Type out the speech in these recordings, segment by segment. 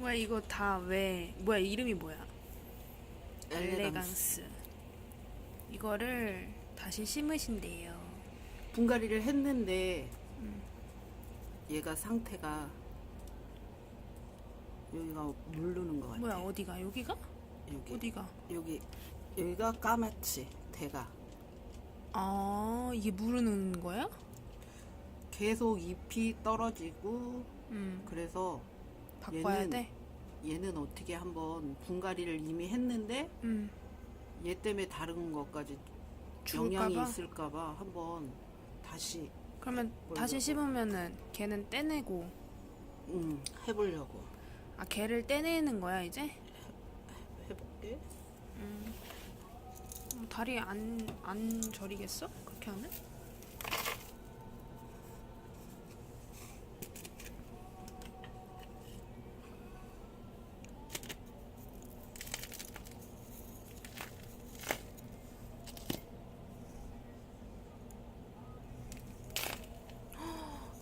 뭐야 이거 다 왜 뭐야 이름이 뭐야? 엘레강스. 이거를 다시 심으신대요. 분갈이를 했는데 음. 얘가 상태가 여기가 물르는 것 같아. 뭐야 어디가 여기가? 여기 어디가? 여기 여기가 까맣지 대가 아 이게 무르는 거야? 계속 잎이 떨어지고 음 그래서 바꿔야 얘는- 돼. 얘는 어떻게 한번 분갈이를 이미 했는데 음 얘 때문에 다른 것까지 죽을까 영향이 봐? 있을까봐 한번 다시 그러면 다시. 심으면은 걔는 떼내고 음, 해보려고 아 걔를 떼내는 거야 이제? 해볼게. 음. 어, 다리 안 안 저리겠어? 그렇게 하면?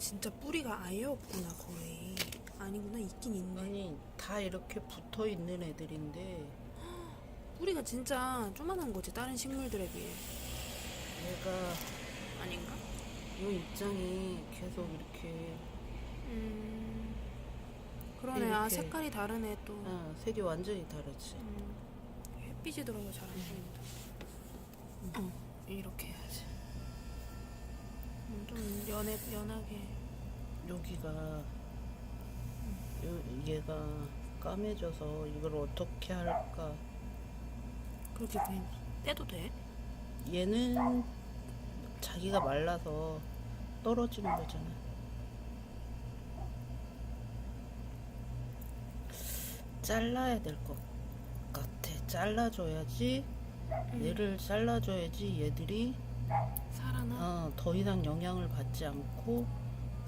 진짜 뿌리가 아예 없구나 거의. 아니구나 있긴 있네. 아니 다 이렇게 붙어 있는 애들인데. 뿌리가 진짜 조만한 거지 다른 식물들에 비해. 얘가 아닌가? 이 입장이 계속 이렇게 음 그러네. 아 이렇게. 색깔이 다르네 또. 아, 색이 완전히 다르지. 음, 햇빛이 들어서 잘 안 보인다. 어 이렇게 해야지. 음, 좀 연해, 연하게 여기가 요, 얘가 까매져서 이걸 어떻게 할까? 그렇게 그냥 떼도 돼? 얘는 자기가 말라서 떨어지는 거잖아. 잘라야 될 것 같아. 잘라줘야지. 얘를 잘라줘야지 얘들이 살아나? 어, 더 이상 영향을 받지 않고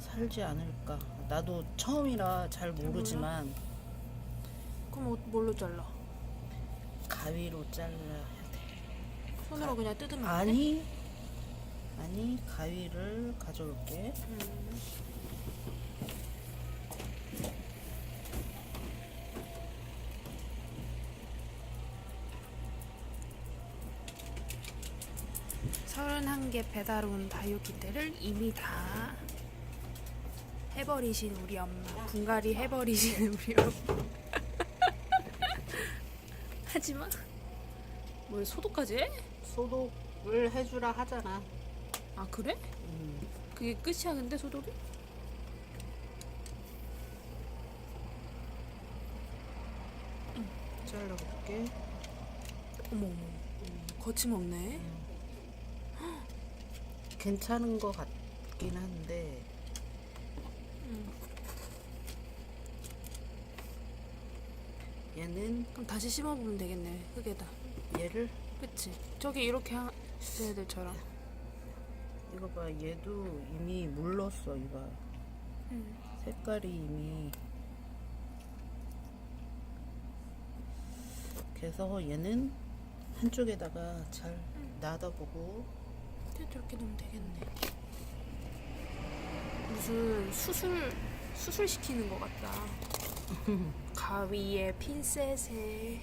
살지 않을까. 나도 처음이라 잘 모르지만 그럼 어, 뭘로 잘라? 가위로 잘라야 돼. 손으로 그냥 뜯으면 안 돼? 아니, 아니 가위를 가져올게. 음. 서른한 개 배달 온 다육이들을 이미 다 해버리신 우리 엄마 분갈이 해버리신 우리 엄마 하지마 뭘 소독까지 해? 소독을 해주라 하잖아. 아 그래? 음, 그게 끝이야 근데 소독이? 잘라볼게. 어머 어머 거침없네 괜찮은 것 같긴 한데 얘는 그럼 다시 심어보면 되겠네. 흙에다. 얘를? 그치? 저기 이렇게 하, 애들처럼. 이거 봐. 얘도 이미 물렀어 이봐 음. 색깔이 이미. 그래서 얘는 한쪽에다가 잘 놔둬보고. 그냥 저렇게 놓으면 되겠네. 무슨 수술 수술 시키는 것 같다 가위에 핀셋에.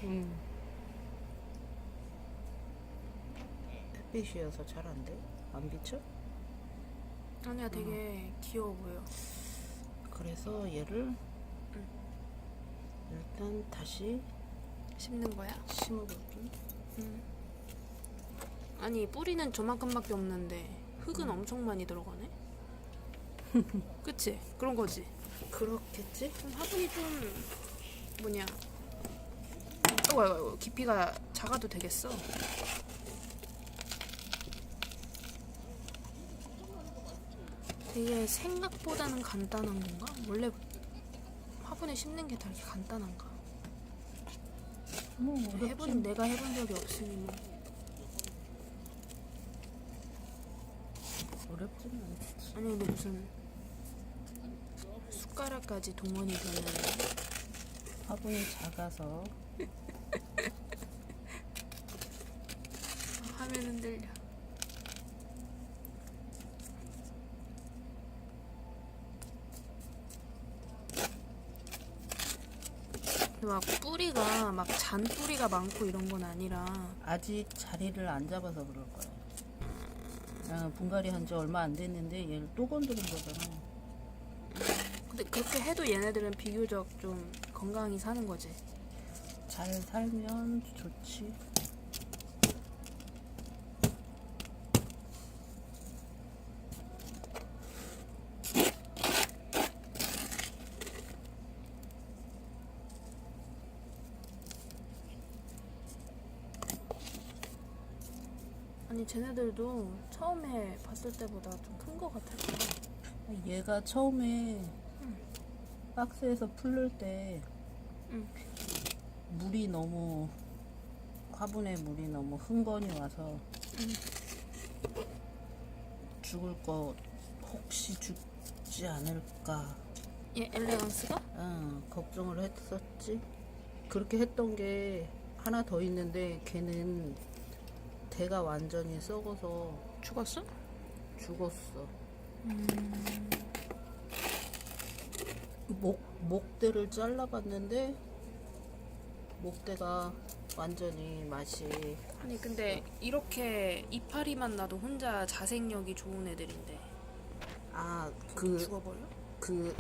햇빛이어서 잘 안 돼? 안 비쳐? 아니야 되게 귀여워 보여. 그래서 얘를 일단 다시 심는 거야? 심어볼게. 아니 뿌리는 저만큼밖에 없는데 흙은 엄청 많이 들어가네 그치? 그런 거지 그렇겠지? 그럼 화분이 좀 뭐냐 어이구 어이구 어이구, 깊이가 작아도 되겠어 되게 생각보다는 간단한 건가? 원래 화분에 심는 게다 이렇게 간단한가? 뭐 해본 내가 해본 적이 없으니 뭐 어렵지는 않지 아니 근데 무슨 숟가락까지 동원이 되는 화분이 작아서 화면 흔들려 근데 막 뿌리가 막 잔 뿌리가 많고 이런 건 아니라 아직 자리를 안 잡아서 그럴 거야. 아, 분갈이 한 지 얼마 안 됐는데 얘를 또 건드린 거잖아. 근데 그렇게 해도 얘네들은 비교적 좀 건강히 사는 거지. 잘 살면 좋지. 아니 쟤네들도 처음에 봤을 때보다 좀큰거 같았어. 얘가 처음에 박스에서 풀릴 때 응. 물이 너무 화분에 물이 너무 흥건히 와서 죽을 거 혹시 죽지 않을까 얘 엘레강스가? 어, 걱정을 했었지. 그렇게 했던 게 하나 더 있는데 걔는 대가 완전히 썩어서 죽었어? 죽었어. 목 목대를 잘라봤는데 목대가 완전히 맛이 아니 근데 이렇게 이파리만 나도 혼자 자생력이 좋은 애들인데 아그 죽어버려? 그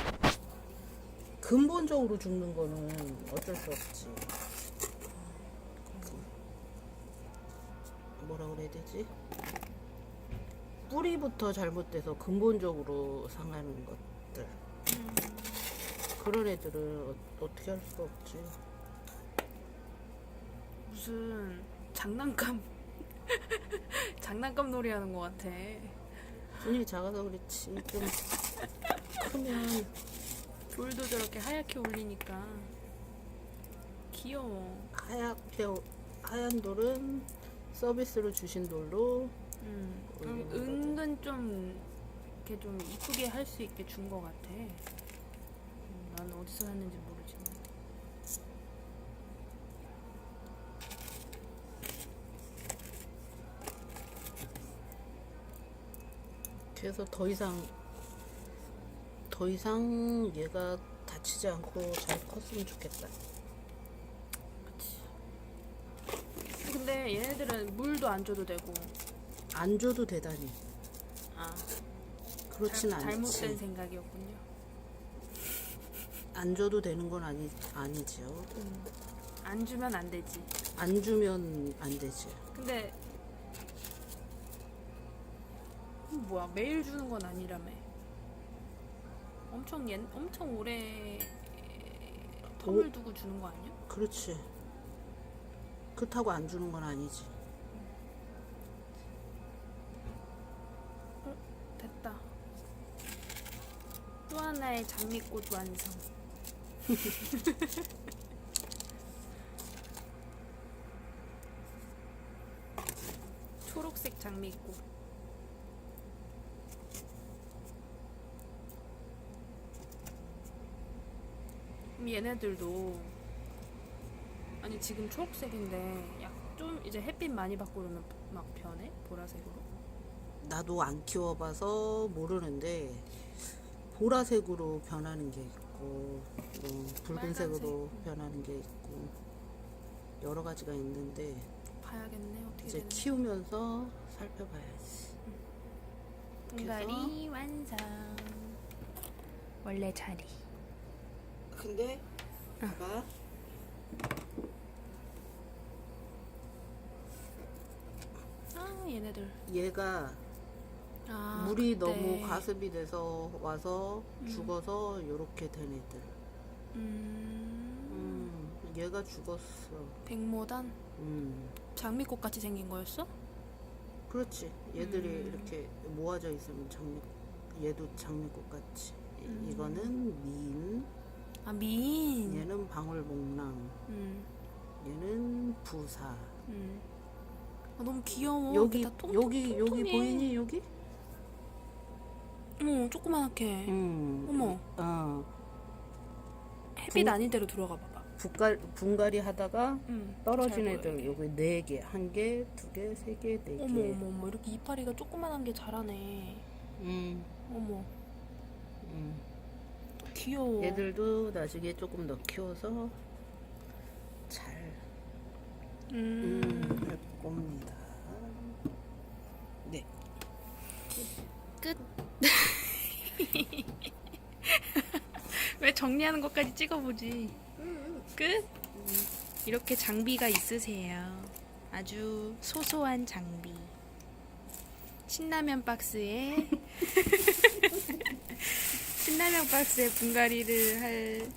근본적으로 죽는 거는 어쩔 수 없지. 그 뭐라 그래야 되지? 뿌리부터 잘못돼서 근본적으로 상하는 것들. 그런 애들은 어, 어떻게 할 수가 없지. 무슨 장난감 장난감 놀이 하는 것 같아. 손이 작아서 그렇지. 좀 크면 돌도 저렇게 하얗게 올리니까 귀여워. 하얗게 하얀 돌은 서비스로 주신 돌로 음, 올리는 음. 은근 좀 이렇게 좀 이쁘게 할 수 있게 준 것 같아. 어디서 샀는지 모르지만. 그래서 더 이상 더 이상 얘가 다치지 않고 잘 컸으면 좋겠다. 근데 얘네들은 물도 안 줘도 되고. 안 줘도 되다니. 아, 그렇진 잘, 잘못된 않지. 생각이었군요. 안 줘도 되는 건 아니 아니지요. 음, 안 주면 안 되지. 안 주면 안 되지. 근데 음, 뭐야 매일 주는 건 아니라며. 엄청 옛, 엄청 오래 텀을 두고 주는 거 아니야? 그렇지. 그렇다고 안 주는 건 아니지. 됐다. 또 하나의 장미꽃 완성. 초록색 장미꽃. 그럼 얘네들도 아니 지금 초록색인데 약 좀 이제 햇빛 많이 받고 그러면 막 변해 보라색으로? 나도 안 키워봐서 모르는데 보라색으로 변하는 게 있고 뭐 붉은색으로 빨간색. 변하는 게 있고 여러 가지가 있는데 봐야겠네 어떻게 이제 되는지. 키우면서 살펴봐야지. 분갈이 완성. 원래 자리. 근데 봐봐 아 얘네들. 얘가 아, 물이 그때. 너무 과습이 돼서 와서 음. 죽어서 요렇게 된 애들. 음. 음, 얘가 죽었어. 백모단 음, 장미꽃 같이 생긴 거였어? 그렇지. 얘들이 음. 이렇게 모아져 있으면 장미, 얘도 장미꽃 같이. 음. 이거는 미인, 아 미인. 얘는 방울복랑, 음. 얘는 부사. 음. 아, 너무 귀여워. 여기 이렇게 다 통, 여기 여기 통통해. 보이니 여기? 어머 조그만하게. 음. 어머. 어. 햇빛 분- 아닌 데로 들어가 봐봐. 분갈 분갈이 하다가 음. 떨어진 잘 애들 보여, 여기 네 개, 한 개, 두 개, 세 개, 네 개. 어머 어머 어머 이렇게 이파리가 조그만한 게 자라네. 음, 어머 음. 귀여워. 얘들도 나중에 조금 더 키워서 음. 음, 할 겁니다. 네. 끝. 왜 정리하는 것까지 찍어보지? 끝. 이렇게 장비가 있으세요. 아주 소소한 장비. 신라면 박스에 신라면 박스에 분갈이를 할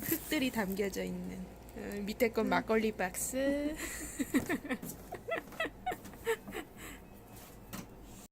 흙들이 담겨져 있는 어, 밑에 건 막걸리 박스